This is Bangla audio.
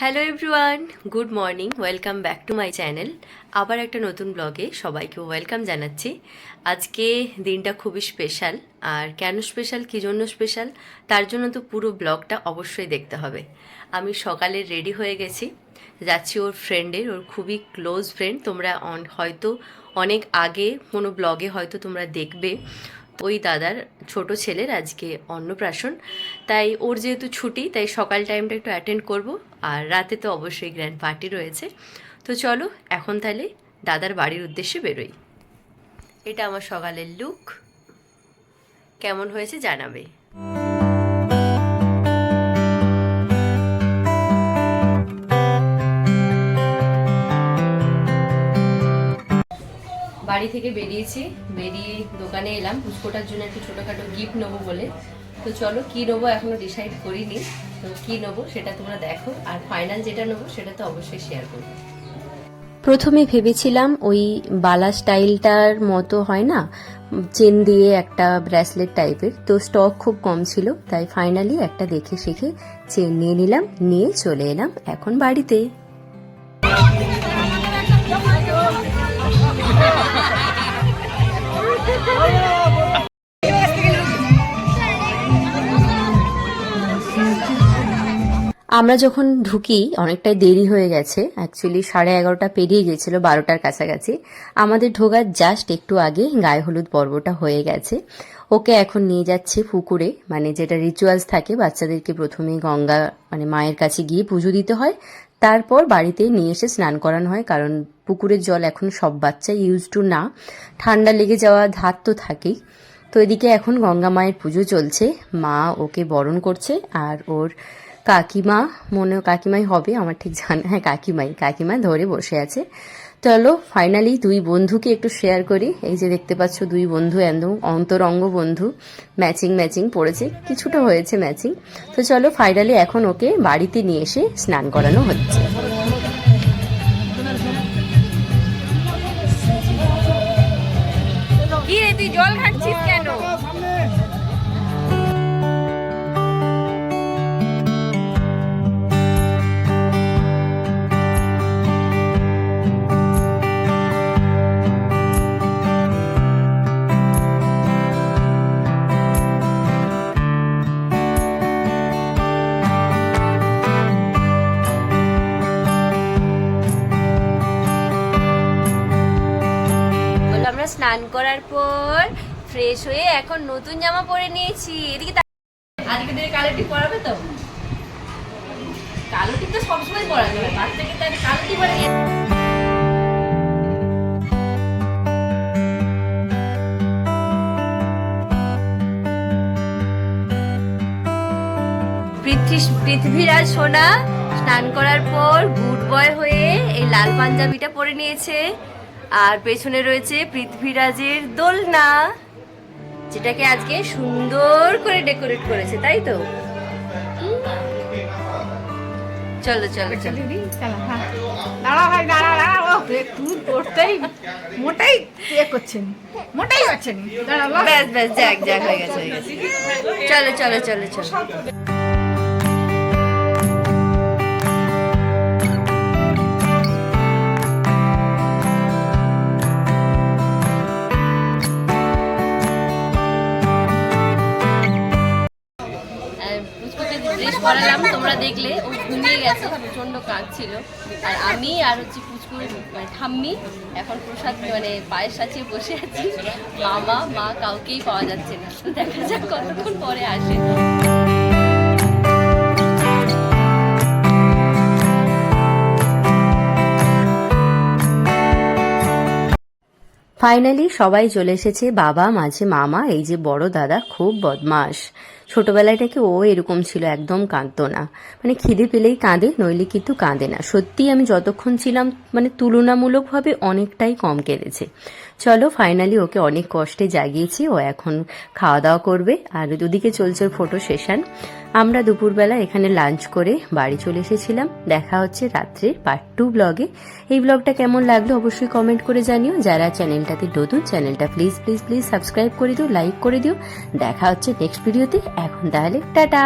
Hello everyone good morning welcome back to my channel আবার একটা নতুন ব্লগে সবাইকে ওয়েলকাম জানাচ্ছি। আজকে দিনটা খুবই স্পেশাল আর কেন স্পেশাল কী জন্য স্পেশাল তার জন্য তো পুরো ব্লগটা অবশ্যই দেখতে হবে। আমি সকালে রেডি হয়ে গেছি, যাচ্ছি ওর ফ্রেন্ডের ওর খুবই ক্লোজ ফ্রেন্ড তোমরা হয়তো অনেক আগে কোনো ব্লগে হয়তো তোমরা দেখবে। ওই দাদার ছোট ছেলের আজকে অন্নপ্রাশন তাই ওর যেহেতু ছুটি, তাই সকাল টাইমটা একটু অ্যাটেন্ড করব। আর রাতে তো অবশ্যই গ্র্যান্ড পার্টি রয়েছে। তো চলো, এখন তাহলে দাদার বাড়ির উদ্দেশ্যে বেরোই। এটা আমার সকালের লুক কেমন হয়েছে জানাবে। বাড়ি থেকে বেরিয়েছি, বেরিয়ে দোকানে এলাম। পুষ্পটার জন্য একটু ছোটোখাটো গিফট নেব বলে। তো চলো, কি নেব এখনও ডিসাইড করিনি। তো কি নেব সেটা তোমরা দেখো, আর ফাইনাল যেটা নেব সেটা তো অবশ্যই শেয়ার করব। প্রথমে ভেবেছিলাম ওই বালা স্টাইলটার মতো হয় না, চেন দিয়ে একটা ব্রেসলেট টাইপের তো স্টক খুব কম ছিল, তাই ফাইনালি একটা দেখে শিখে চেন নিয়ে নিলাম, নিয়ে চলে এলাম এখন বাড়িতে। আমরা যখন ঢুকি, অনেকটাই দেরি হয়ে গেছে। অ্যাকচুয়ালি সাড়ে এগারোটা পেরিয়ে গেছিল বারোটার কাছাকাছি। আমাদের ঢোকার জাস্ট একটু আগে গায়ে হলুদ পর্বটা হয়ে গেছে। ওকে এখন নিয়ে যাচ্ছে পুকুরে। মানে যেটা রিচুয়ালস থাকে, বাচ্চাদেরকে প্রথমে গঙ্গা মানে মায়ের কাছে গিয়ে পুজো দিতে হয়। তারপর বাড়িতে নিয়ে এসে স্নান করানো হয়, কারণ পুকুরের জল এখন সব বাচ্চা ইউজ টু না। ঠান্ডা লেগে যাওয়া ধাত তো থাকেই। তো এদিকে এখন গঙ্গা মায়ের পুজো চলছে। মা ওকে বরণ করছে, আর ওর কাকিমা মনে কাকিমাই হবে, আমার ঠিক জানা হ্যাঁ কাকিমাই, কাকিমা ধরে বসে আছে। চলো ফাইনালি দুই বন্ধুকে একটু শেয়ার করি। এই যে দেখতে পাচ্ছ, দুই বন্ধু একদম অন্তরঙ্গ বন্ধু। ম্যাচিং ম্যাচিং পড়েছে। কিছুটা হয়েছে ম্যাচিং তো চলো ফাইনালি এখন ওকে বাড়িতে নিয়ে এসে স্নান করানো হচ্ছে। জল স্নান করার পর ফ্রেশ হয়ে এখন নতুন জামা পরে নিয়েছি। এদিকে আজকে থেকে কালো পরাবে তো? কালো টিপ তো সবসময় পরাতে হয় বাচ্চাকে তার কালো টিপ পরে পৃথ্বী- সোনা স্নান করার পর গুড বয় হয়ে এই লাল পাঞ্জাবিটা পরে নিয়েছে। আর পেছনে রয়েছে পৃথ্বীরাজের দোলনা যেটাকে আজকে সুন্দর করে ডেকোরেট করেছে তাই তো। চলো চলো চলো। দিদি চলো হ্যাঁ। দাঁড়া ভাই দাঁড়া দাঁড়া ও তুই পড়তেই মোটাই ইয়ে করছেন মোটাই বস। ব্যাস ব্যাস যাক যাক হয়ে গেছে হয়ে গেছে। চলো চলো চলো চলো। পরালাম তোমরা দেখলে, ও ঘুমিয়ে গেছে প্রচণ্ড কাঁদছিল। আর আমি আর হচ্ছে পুচকুর মানে ঠাম্মি, এখন প্রসাদ মানে পায়ের সাথে বসে আছি। মামা, মা কাউকেই পাওয়া যাচ্ছে না। দেখা যাক কতক্ষণ পরে আসে। ফাইনালি সবাই চলে এসেছে বাবা, মাঝে মামা, এই যে বড় দাদা, খুব বদমাস ছোটবেলায় থেকে ও এরকম ছিল, একদম কাঁদতো না। মানে খিদে পেলেই কাঁদে, নইলে কিন্তু কাঁদে না। সত্যি আমি যতক্ষণ ছিলাম মানে তুলনামূলকভাবে অনেকটাই কম কেঁদেছে। চলো ফাইনালি ওকে অনেক কষ্টে জাগিয়েছি, ও এখন খাওয়া দাওয়া করবে। আর দুদিকে চলছে ফটো সেশন আমরা দুপুরবেলা এখানে লাঞ্চ করে বাড়ি চলে এসেছিলাম। দেখা হচ্ছে রাত্রে পার্ট টু ব্লগে এই ব্লগটা কেমন লাগল অবশ্যই কমেন্ট করে জানিও। যারা চ্যানেলটাতে নতুন চ্যানেলটা প্লিজ প্লিজ প্লিজ সাবস্ক্রাইব করে দিও লাইক করে দিও। দেখা হচ্ছে নেক্সট ভিডিওতে এখন তাহলে টাটা।